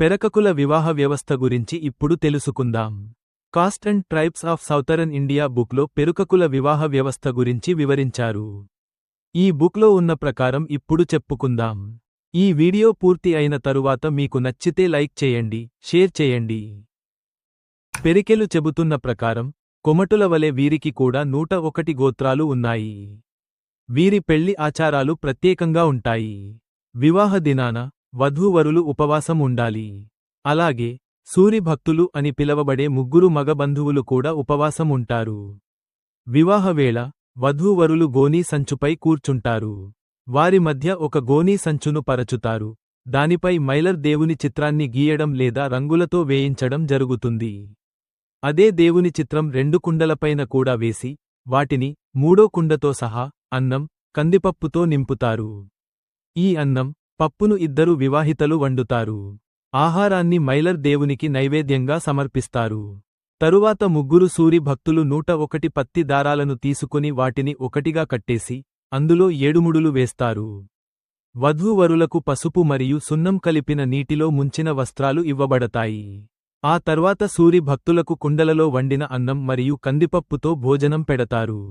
పెరకకుల వివాహ వ్యవస్థ గురించి ఇప్పుడు తెలుసుకుందాం. Caste and tribes of southern India బుక్లో పెరుకకుల వివాహ వ్యవస్థ గురించి వివరించారు. ఈ బుక్లో ఉన్న ప్రకారం ఇప్పుడు చెప్పుకుందాం. ఈ వీడియో పూర్తి అయిన తరువాత మీకు నచ్చితే లైక్ చేయండి షేర్ చేయండి. పెరికెలు చెబుతున్న ప్రకారం కొమటుల వలె వీరికి కూడా నూట ఒకటి గోత్రాలు ఉన్నాయి. వీరి పెళ్ళి ఆచారాలు ప్రత్యేకంగా ఉంటాయి. వివాహ దినాన వధూవరులు ఉపవాసం ఉండాలి. అలాగే సూరిభక్తులు అని పిలవబడే ముగ్గురు మగబంధువులు కూడా ఉపవాసం ఉంటారు. వివాహవేళ వధూవరులు గోనీ సంచుపై కూర్చుంటారు. వారి మధ్య ఒక గోనీ సంచును పరచుతారు. దానిపై మైలర్ దేవుని చిత్రాన్ని గీయడం లేదా రంగులతో వేయించడం జరుగుతుంది. అదే దేవుని చిత్రం రెండు కుండలపైన కూడా వేసి వాటిని మూడో కుండతో సహా అన్నం కందిపప్పుతో నింపుతారు. ఈ అన్నం పప్పును ఇద్దరు వివాహితలు వండుతారు. ఆహారాన్ని మైలర్ దేవునికి నైవేద్యంగా సమర్పిస్తారు. తరువాత ముగ్గురు సూరి భక్తులు నూట ఒకటి పత్తి దారాలను తీసుకుని వాటిని ఒకటిగా కట్టేసి అందులో ఏడుముడులు వేస్తారు. వధూవరులకు పసుపు మరియు సున్నం కలిపిన నీటిలో ముంచిన వస్త్రాలు ఇవ్వబడతాయి. ఆ తర్వాత సూరి భక్తులకు కుండలలో వండిన అన్నం మరియు కందిపప్పుతో భోజనం పెడతారు.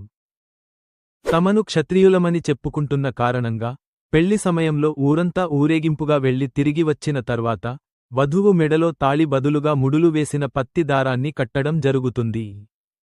తమను క్షత్రియులమని చెప్పుకుంటున్న కారణంగా పెళ్ళి సమయంలో ఊరంతా ఊరేగింపుగా వెళ్ళి తిరిగి వచ్చిన తర్వాత వధువు మెడలో తాళి బదులుగా ముడులు వేసిన పత్తి దారాన్ని కట్టడం జరుగుతుంది.